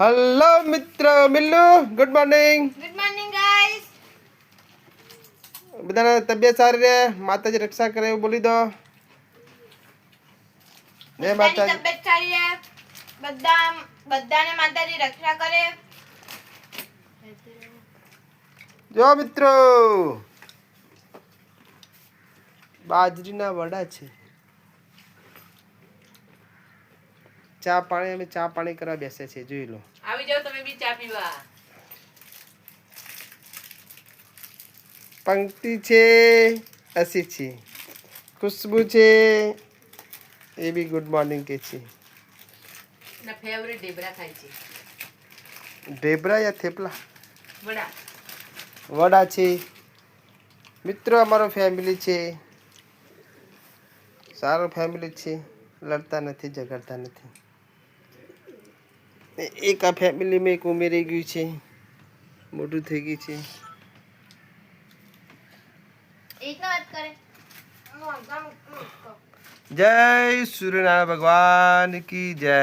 Hello મિત્ર મિલ્લુ good morning good morning guys બધાના તબિયત સારી રહે? માતાજી રક્ષા કરે એવું બોલી દો. જય માતાજી. તબિયત સારી રહે? બધા બધાને માતાજી રક્ષા કરે? જો મિત્રો. બાજરીના વડા છે. ચા પાણી અમે ચા પાણી કરવા બેસે છે જોઈ લો. આવી જાઓ તમે બી ચા પીવા. પંક્તિ છે અસી છે ખુશ્બુ છે એ બી ગુડ મોર્નિંગ કે છે. ના ફેવરેટ ઢેબરા ખાય છે. ઢેબરા યા થેપલા? વડા. વડા છે. મિત્રો અમારો ફેમિલી છે. સારો ફેમિલી છે. લડતા નથી ઝઘડતા નથી. એક આ ફેમિલીમાં એક ઉમેરાઈ ગયું છે. મોટું થઈ ગયું છે. જય સૂર્યનારાયણ ભગવાન કી જય.